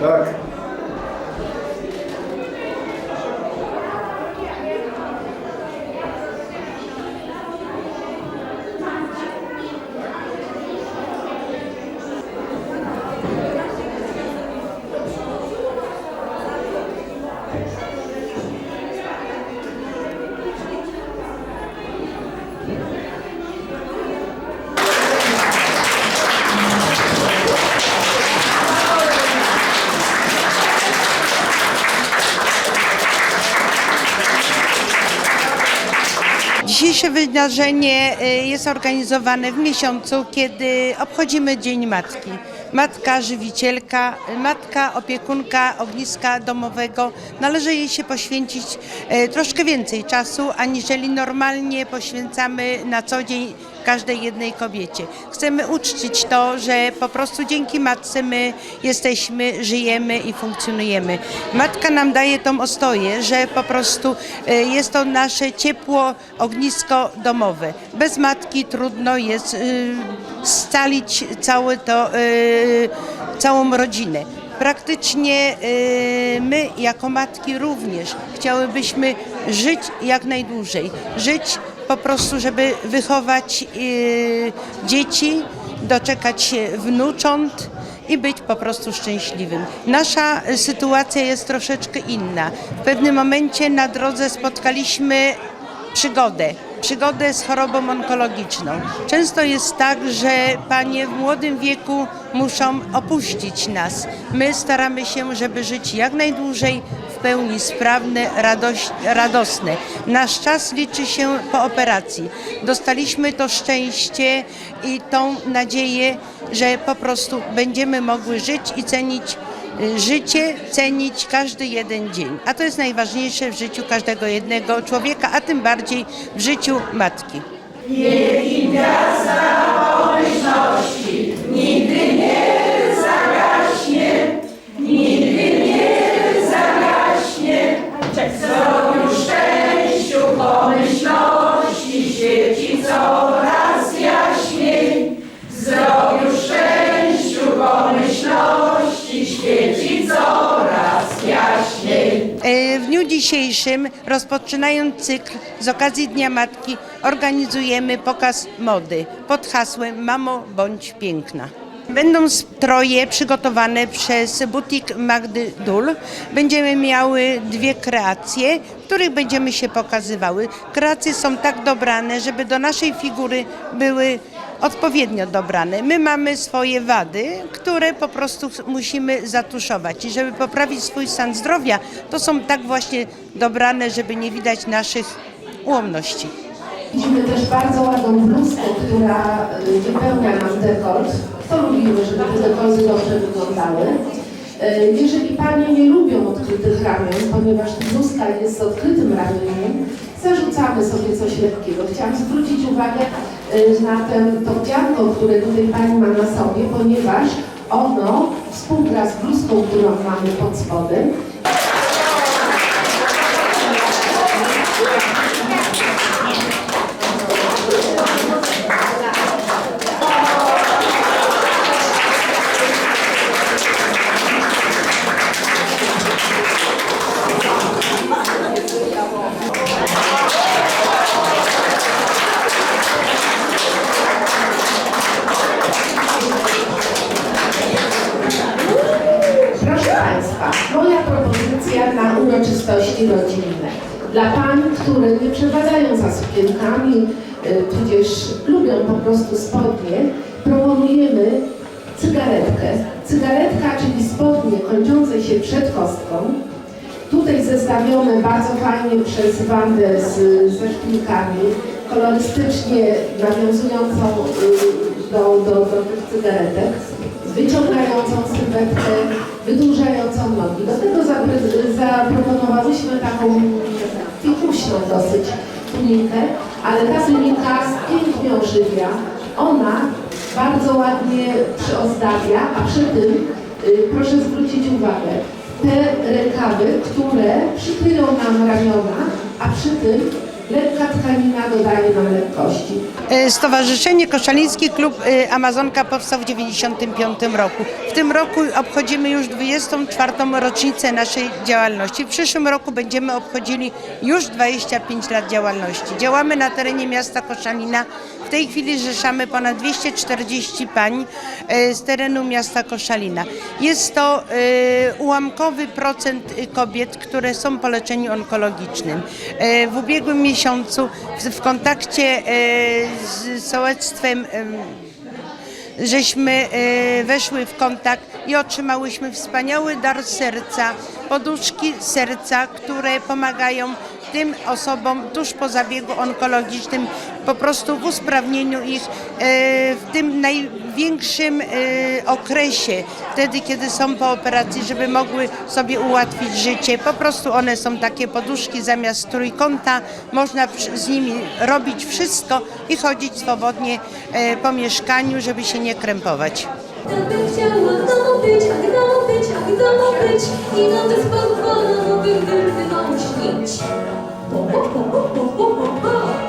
Так. Dzisiejsze wydarzenie y, jest organizowane w miesiącu, kiedy obchodzimy Dzień Matki. Matka żywicielka, matka opiekunka ogniska domowego. Należy jej się poświęcić e, troszkę więcej czasu, aniżeli normalnie poświęcamy na co dzień każdej jednej kobiecie. Chcemy uczcić to, że po prostu dzięki matce my jesteśmy, żyjemy i funkcjonujemy. Matka nam daje tą ostoję, że po prostu e, jest to nasze ciepło, ognisko domowe. Bez matki trudno jest y, scalić całe to, y, całą rodzinę. Praktycznie my jako matki również chciałybyśmy żyć jak najdłużej. Żyć po prostu, żeby wychować y, dzieci, doczekać wnucząt i być po prostu szczęśliwym. Nasza sytuacja jest troszeczkę inna. W pewnym momencie na drodze spotkaliśmy przygodę. Przygodę z chorobą onkologiczną. Często jest tak, że panie w młodym wieku muszą opuścić nas. My staramy się, żeby żyć jak najdłużej pełni sprawne, radoś, radosne. Nasz czas liczy się po operacji. Dostaliśmy to szczęście i tą nadzieję, że po prostu będziemy mogły żyć i cenić y, życie, cenić każdy jeden dzień. A to jest najważniejsze w życiu każdego jednego człowieka, a tym bardziej w życiu matki. E, W dzisiejszym, rozpoczynając cykl z okazji Dnia Matki, organizujemy pokaz mody pod hasłem Mamo bądź piękna. Będą stroje przygotowane przez butik Magdy Dul. Będziemy miały dwie kreacje, w których będziemy się pokazywały. Kreacje są tak dobrane, żeby do naszej figury były odpowiednio dobrane. My mamy swoje wady, które po prostu musimy zatuszować. I żeby poprawić swój stan zdrowia, to są tak właśnie dobrane, żeby nie widać naszych ułomności. Widzimy też bardzo ładną bluzkę, która y, wypełnia nam dekolt. To lubimy, żeby te dekolty dobrze wyglądały. Y, Jeżeli Panie nie lubią odkrytych ramion, ponieważ bluzka jest odkrytym ramioniem, zarzucamy sobie coś lekkiego. Chciałam zwrócić uwagę y, na ten, to wdzianko, które tutaj Pani ma na sobie, ponieważ ono współgra z bluzką, którą mamy pod spodem uroczystości rodzinne. Dla pań, które nie przewadają za sukienkami, y, tudzież lubią po prostu spodnie, proponujemy cygaretkę. Cygaretka, czyli spodnie kończące się przed kostką. Tutaj zestawione bardzo fajnie przez Wandę z, ze szpilkami, kolorystycznie nawiązującą y, do, do, do tych cygaretek wyciągającą sylwetkę, wydłużającą nogi. Do tego zapre- zaproponowałyśmy taką fikuśną dosyć tunikę, ale ta tunika pięknie ożywia. Ona bardzo ładnie przyozdabia, a przy tym y, proszę zwrócić uwagę, te rękawy, które przykryją nam ramiona, a przy tym lekka tkanina dodaje nam lekkości. E, Stowarzyszenie Koszaliński Klub e, Amazonka powstał w 1995 roku. W tym roku obchodzimy już 24. rocznicę naszej działalności. W przyszłym roku będziemy obchodzili już 25 lat działalności. Działamy na terenie miasta Koszalina. W tej chwili zrzeszamy ponad 240 pań e, z terenu miasta Koszalina. Jest to e, ułamkowy procent kobiet, które są po leczeniu onkologicznym. E, W ubiegłym miesiącu w, kontakcie z sołectwem em, żeśmy weszły w kontakt i otrzymałyśmy wspaniały dar serca, poduszki serca, które pomagają tym osobom tuż po zabiegu onkologicznym po prostu w usprawnieniu ich e, w tym największym e, okresie, wtedy kiedy są po operacji, żeby mogły sobie ułatwić życie. Po prostu one są takie poduszki zamiast trójkąta, można z nimi robić wszystko i chodzić swobodnie e, po mieszkaniu, żeby się nie krępować. Tak bym chciała w domu być, a w domu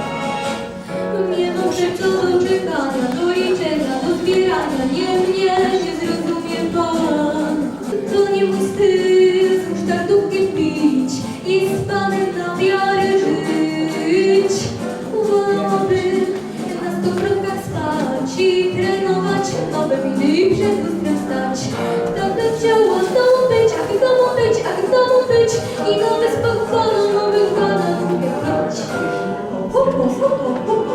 todo